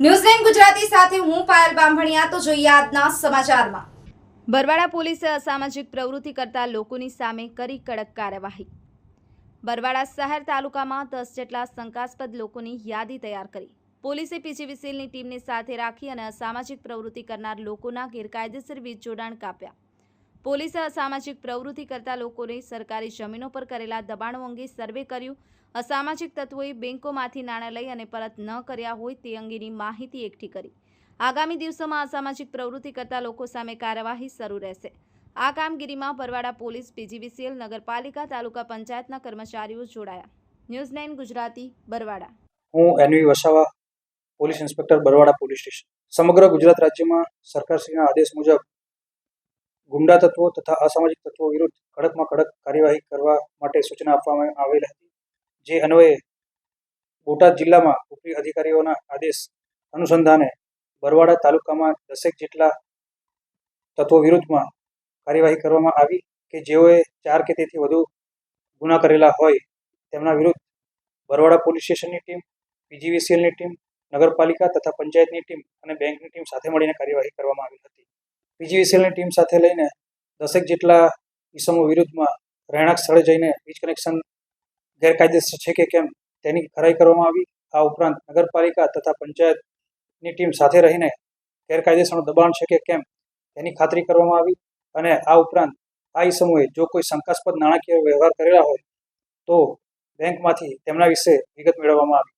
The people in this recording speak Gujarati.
ન્યૂઝલેન્ડ ગુજરાતી સાથે હું પાયલ બામભણિયા તો જોઈએ સમાચારમાં. બરવાડા પોલીસે અસામાજિક પ્રવૃત્તિ કરતા લોકોની સામે કરી કડક કાર્યવાહી. બરવાડા શહેર તાલુકામાં દસ જેટલા શંકાસ્પદ લોકોની યાદી તૈયાર કરી. પોલીસે પીજીવીસીએલની ટીમને સાથે રાખી અને અસામાજિક પ્રવૃત્તિ કરનાર લોકોના ગેરકાયદેસર વીજ જોડાણ કાપ્યા. પોલીસે અસામાજિક પ્રવૃત્તિ કરતા લોકોને સરકારી જમીનો પર કરેલા દબાણો અંગે સર્વે કર્યું. અસામાજિક તત્વોએ બેન્કોમાંથી નાણાં લઈ અને પરત ન કર્યા હોય તે અંગેની માહિતી એકઠી કરી. આગામી દિવસોમાં અસામાજિક પ્રવૃત્તિ કરતા લોકો સામે કાર્યવાહી શરૂ રહેશે. આ કામગીરીમાં બરવાડા પોલીસ, પીજીવીસીએલ, નગરપાલિકા, તાલુકા પંચાયતના કર્મચારીઓ જોડાયા. News nine Gujarati, Barwada. હું N V Vasava, police inspector Barwada police station. સમગ્ર ગુજરાત રાજ્યમાં સરકારશ્રીના આદેશ મુજબ ગુંડા તત્વો તથા અસામાજિક તત્વો વિરુદ્ધ કડકમાં કડક કાર્યવાહી કરવા માટે સૂચના આપવામાં આવેલ હતી, જે અન્વયે બોટાદ જિલ્લામાં ઉપરી અધિકારીઓના આદેશ અનુસંધાને બરવાડા તાલુકામાં દસેક જેટલા તત્વો વિરુદ્ધમાં કાર્યવાહી કરવામાં આવી કે જેઓએ ચાર કે તેથી વધુ ગુના કરેલા હોય, તેમના વિરુદ્ધ બરવાડા પોલીસ સ્ટેશનની ટીમ, પીજીવીસીએલની ટીમ, નગરપાલિકા તથા પંચાયતની ટીમ અને બેંકની ટીમ સાથે મળીને કાર્યવાહી કરવામાં આવી હતી. પીજીવીસીએલની ટીમ સાથે લઈને દસેક જેટલા ઇસમો વિરુદ્ધમાં રહેણાંક સ્થળે જઈને વીજ કનેક્શન ગેરકાયદેસર છે કે કેમ તેની ખરાઈ કરવામાં આવી. આ ઉપરાંત નગરપાલિકા તથા પંચાયતની ટીમ સાથે રહીને ગેરકાયદેસરનું દબાણ છે કે કેમ તેની ખાતરી કરવામાં આવી અને આ ઉપરાંત આ ઇસમોએ જો કોઈ શંકાસ્પદ નાણાકીય વ્યવહાર કરેલા હોય તો બેંકમાંથી તેમના વિશે વિગત મેળવવામાં આવી.